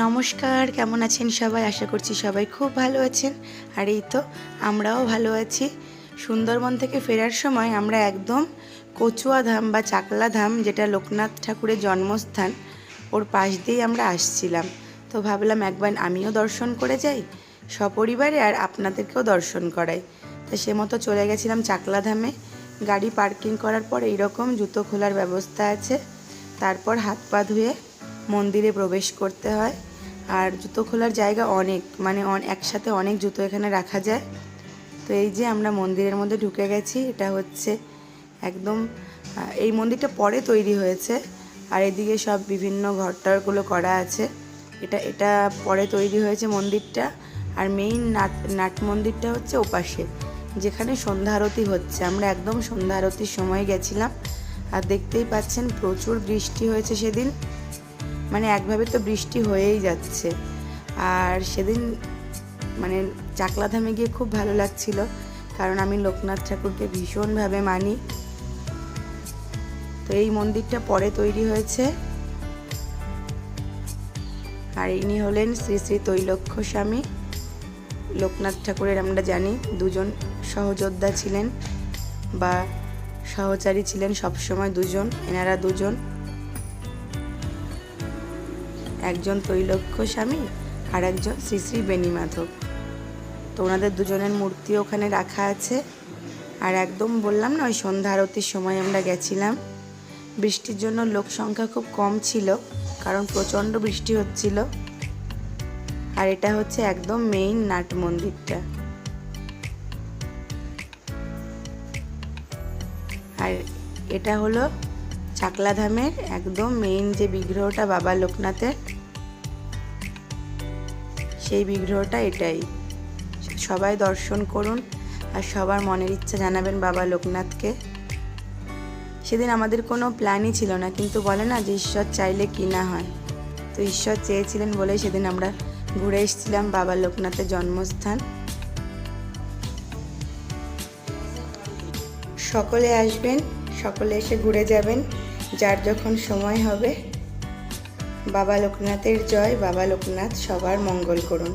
নমস্কার, কেমন আছেন সবাই? আশা করছি সবাই খুব ভালো আছেন। আর এই তো আমরাও ভালো আছি। সুন্দরবন থেকে ফেরার সময় আমরা একদম কচুয়া ধাম বা চাকলা ধাম, যেটা লোকনাথ ঠাকুরের জন্মস্থান, ওর পাশ দিয়েই আমরা আসছিলাম। তো ভাবলাম একবার আমিও দর্শন করে যাই, সপরিবারে আর আপনাদেরকেও দর্শন করাই। তো সে মতো চলে গেছিলাম চাকলা ধামে। গাড়ি পার্কিং করার পর এইরকম জুতো খোলার ব্যবস্থা আছে। তারপর হাত পা ধুয়ে মন্দিরে প্রবেশ করতে হয়। আর জুতো খোলার জায়গা অনেক মানে একসাথে অনেক জুতো এখানে রাখা যায়। তো এই যে আমরা মন্দিরের মধ্যে ঢুকে গেছি, এটা হচ্ছে একদম এই মন্দিরটা পরে তৈরি হয়েছে। আর এদিকে সব বিভিন্ন ঘরটারগুলো করা আছে। এটা এটা পরে তৈরি হয়েছে মন্দিরটা। আর মেইন নাট নাট মন্দিরটা হচ্ছে ওপাশে, যেখানে সন্ধ্যা আরতি হচ্ছে। আমরা একদম সন্ধ্যা আরতির সময় গেছিলাম। আর দেখতেই পাচ্ছেন প্রচুর বৃষ্টি হয়েছে সেদিন। মানে একভাবে তো বৃষ্টি হয়েই যাচ্ছে। আর সেদিন মানে চাকলাধামে গিয়ে খুব ভালো লাগছিল, কারণ আমি লোকনাথ ঠাকুরকে ভীষণভাবে মানি। তো এই মন্দিরটা পরে তৈরি হয়েছে। আর ইনি হলেন শ্রী শ্রী তৈলক্ষ্য স্বামী। লোকনাথ ঠাকুরের আমরা জানি, দুজন সহযোদ্ধা ছিলেন বা সহচারী ছিলেন সবসময় দুজন, এনারা দুজন। একজন তৈলক্ষ্য স্বামী আর একজন শ্রী শ্রী বেণী মাধব তো ওনাদের দুজনের মূর্তি ওখানে রাখা আছে। আর একদম বললাম না, ওই সন্ধ্যা আরতির সময় আমরা গেছিলাম। বৃষ্টির জন্য লোক সংখ্যা খুব কম ছিল, কারণ প্রচণ্ড বৃষ্টি হচ্ছিল। আর এটা হচ্ছে একদম মেইন নাট মন্দিরটা। আর এটা হলো চাকলা ধামের একদম মেইন যে বিগ্রহটা বাবা লোকনাথের, সেই বিগ্রহটা এটাই। সবাই দর্শন করুন আর সবার মনের ইচ্ছা জানাবেন বাবা লোকনাথকে। সেদিন আমাদের কোনো প্ল্যানই ছিল না, কিন্তু বলে না যে ঈশ্বর চাইলে কি না হয়। তো ঈশ্বর চেয়েছিলেন বলেই সেদিন আমরা ঘুরে এসেছিলাম বাবা লোকনাথের জন্মস্থান। সকলে আসবেন, সকলে এসে ঘুরে যাবেন। যার যখন সময় হবে বাবা লোকনাথের জয় বাবা লোকনাথ সবার মঙ্গল করুন।